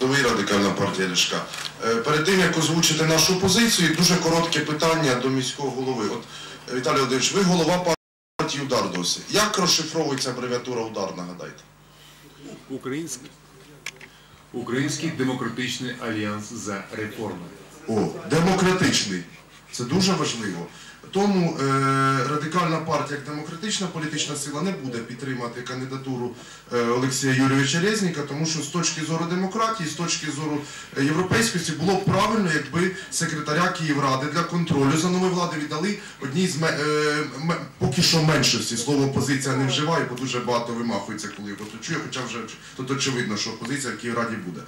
Новий радикальна партія Ляшка. Е, Перед тим як озвучити нашу позицію, дуже коротке питання до міського голови. От е, Віталій Володимирович, ви голова партії Удар досі. Як розшифровується абревіатура Удар, нагадайте? Український, Український демократичний альянс за реформи. О, демократичний. Це дуже важливо. Тому е, радикальна партія як демократична політична сила не буде підтримати кандидатуру е, Олексія Юрійовича Резніка, тому що з точки зору демократії, з точки зору е, європейськості було б правильно, якби секретаря Київради для контролю за нової влади віддали одній з е, поки що меншості. Слово опозиція не вживаю, бо дуже багато вимахується, коли його тут чує, хоча вже тут очевидно, що опозиція в Київраді буде.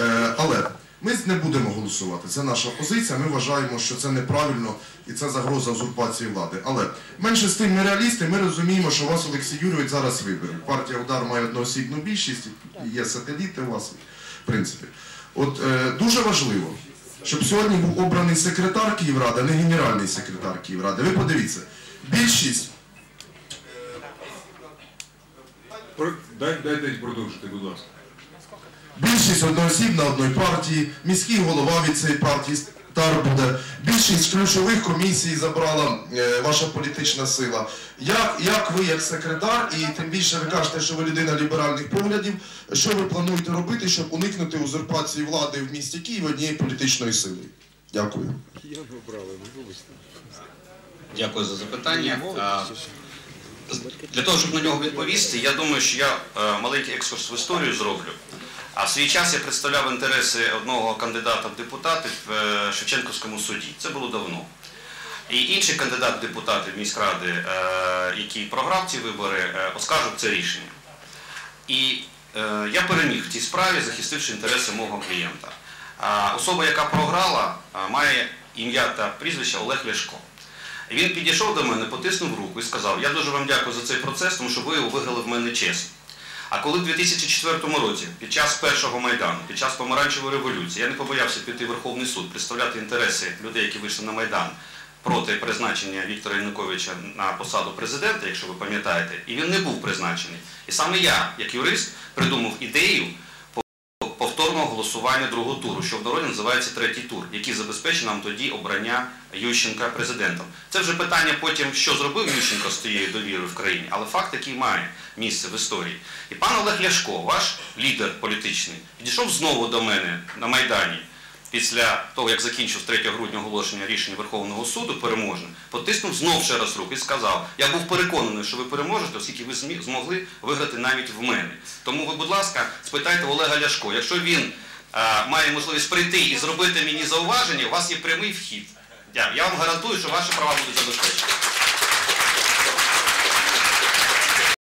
Е, але ми не будемо голосувати. Це наша позиція. Ми вважаємо, що це неправильно і це загроза узурпації влади. Але менше з тим, ми реалісти, ми розуміємо, що вас Олексій Юрійович зараз вибере. Партія удар має одноосібну більшість, є сателіти у вас, в принципі. От е, дуже важливо, щоб сьогодні був обраний секретар Київради, а не генеральний секретар Київради. Ви подивіться, більшість дайте продовжити, будь ласка. Більшість одноосібна одної партії, міський голова від цієї партії стар буде. Більшість ключових комісій забрала е, ваша політична сила. Як, як ви, як секретар, і тим більше ви кажете, що ви людина ліберальних поглядів, що ви плануєте робити, щоб уникнути узурпації влади в місті Києві однієї політичної сили? Дякую. Дякую за запитання. Для того, щоб на нього відповісти, я думаю, що я е, маленький екскурс в історію зроблю. А в свій час я представляв інтереси одного кандидата в депутати в е, Шевченківському суді. Це було давно. І інший кандидат в депутати міськради, е, який програв ці вибори, е, оскаржив це рішення. І я переміг в цій справі, захистивши інтереси мого клієнта. Особа, яка програла, має ім'я та прізвище Олег Ляшко. Він підійшов до мене, потиснув руку і сказав, я дуже вам дякую за цей процес, тому що ви виграли в мене чесно. А коли в 2004 році, під час першого Майдану, під час помаранчевої революції, я не побоявся піти в Верховний суд, представляти інтереси людей, які вийшли на Майдан проти призначення Віктора Януковича на посаду президента, якщо ви пам'ятаєте, і він не був призначений. І саме я, як юрист, придумав ідею голосування другого туру, що в народі називається третій тур, який забезпечить нам тоді обрання Ющенка президентом. Це вже питання потім, що зробив Ющенко з тією довірою в країні, але факт який має місце в історії. І пан Олег Ляшко, ваш лідер політичний, підійшов знову до мене на Майдані. Після того, як закінчив 3 грудня оголошення рішення Верховного суду переможне, потиснув знов ще раз руку і сказав, я був переконаний, що ви переможете, оскільки ви змогли виграти навіть в мене. Тому ви, будь ласка, спитайте Олега Ляшко. Якщо він має можливість прийти і зробити мені зауваження, у вас є прямий вхід. Я вам гарантую, що ваші права будуть забезпечені.